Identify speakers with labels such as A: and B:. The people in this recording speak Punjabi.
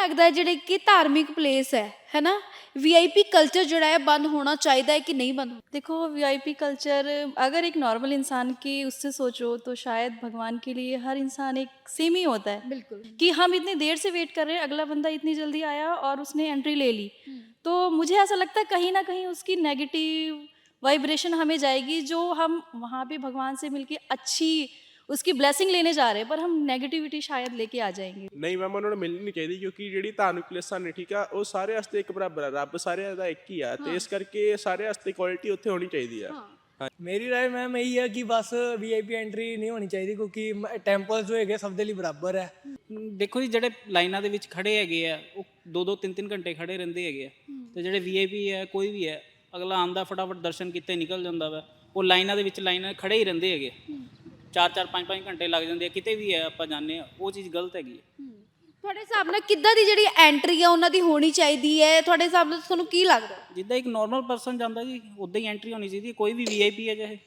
A: ਲੱਗਦਾ ਹੈ ਜਿਹੜੇ ਕਿ ਧਾਰਮਿਕ ਪਲੇਸ ਹੈ ਹੈਨਾ ਵੀਆਈਪੀ ਕਲਚਰ ਜਿਹੜਾ ਹੈ ਬੰਦ ਹੋਣਾ ਚਾਹੀਦਾ ਹੈ ਕਿ ਨਹੀਂ ਬੰਦ
B: देखो वीआईपी कल्चर अगर एक नॉर्मल इंसान की उससे सोचो तो शायद भगवान के लिए हर इंसान एक सेम ही होता है
A: बिल्कुल
B: कि हम इतनी देर से वेट कर रहे हैं अगला बंदा इतनी जल्दी आया और उसने एंट्री ले ली तो मुझे ऐसा लगता है कहीं ना कहीं उसकी नेगेटिव वाइब्रेशन हमें जाएगी जो हम वहाँ पे भगवान से मिलके अच्छी उसकी ब्लेसिंग लेने जा रहे हैं पर हम नेगेटिविटी शायद लेके आ जाएंगे
C: ਨਹੀਂ ਮੈਮ ਉਹਨਾਂ ਨੂੰ ਮਿਲਣੀ ਨਹੀਂ ਚਾਹੀਦੀ ਕਿਉਂਕਿ ਜਿਹੜੀ ਧਾਰਮਿਕ ਪਲੇਸਾਂ ਨੇ ਠੀਕ ਆ ਉਹ ਸਾਰੇ ਵਾਸਤੇ ਇੱਕ ਬਰਾਬਰ ਆ ਰੱਬ ਸਾਰਿਆਂ ਦਾ ਇੱਕ ਹੀ ਆ ਤੇ ਇਸ ਕਰਕੇ ਸਾਰੇ ਵਾਸਤੇ ਇਕੁਆਲਿਟੀ ਉੱਥੇ ਹੋਣੀ ਚਾਹੀਦੀ ਆ
D: ਮੇਰੀ ਰਾਏ ਮੈਮ ਇਹੀ ਹੈ ਕਿ ਬਸ ਵੀਆਈਪੀ ਐਂਟਰੀ ਨਹੀਂ ਹੋਣੀ ਚਾਹੀਦੀ ਕਿਉਂਕਿ ਟੈਂਪਲਸ ਜੋ ਹੈਗੇ ਸਭ ਦੇ ਲਈ ਬਰਾਬਰ ਹੈ
E: ਦੇਖੋ ਜੀ ਜਿਹੜੇ ਲਾਈਨਾਂ ਦੇ ਵਿੱਚ ਖੜੇ ਹੈਗੇ ਆ ਉਹ ਦੋ ਦੋ ਤਿੰਨ ਤਿੰਨ ਘੰਟੇ ਖੜੇ ਰਹਿੰਦੇ ਹੈਗੇ ਆ ਤੇ ਜਿਹੜੇ ਵੀਆਈਪੀ ਹੈ ਕੋਈ ਵੀ ਹੈ ਅਗਲਾ ਆਂਦਾ ਫਟਾਫਟ ਦਰਸ਼ਨ ਕੀਤੇ ਨਿਕਲ ਜਾਂਦਾ ਵਾ ਉਹ ਲਾਈਨਾਂ ਦੇ ਵਿੱਚ ਲਾਈਨਾਂ ਖੜੇ ਹੀ ਰਹਿੰਦੇ ਹੈਗੇ ਚਾਰ ਚਾਰ ਪੰਜ ਪੰਜ ਘੰਟੇ ਲੱਗ ਜਾਂਦੇ ਆ ਕਿਤੇ ਵੀ ਹੈ ਆਪਾਂ ਜਾਂਦੇ ਆ ਉਹ ਚੀਜ਼ ਗਲਤ ਹੈਗੀ ਹੈ।
A: ਤੁਹਾਡੇ ਹਿਸਾਬ ਨਾਲ ਕਿੱਦਾਂ ਦੀ ਜਿਹੜੀ ਐਂਟਰੀ ਹੈ ਉਹਨਾਂ ਦੀ ਹੋਣੀ ਚਾਹੀਦੀ ਹੈ? ਤੁਹਾਡੇ ਹਿਸਾਬ ਨਾਲ ਤੁਹਾਨੂੰ ਕੀ ਲੱਗਦਾ?
E: ਜਿੱਦਾਂ ਇੱਕ ਨਾਰਮਲ ਪਰਸਨ ਜਾਂਦਾ ਜੀ ਉਦਾਂ ਹੀ ਐਂਟਰੀ ਹੋਣੀ ਚਾਹੀਦੀ ਹੈ, ਕੋਈ ਵੀ ਵੀਆਈਪੀ ਹੈ ਚਾਹੇ।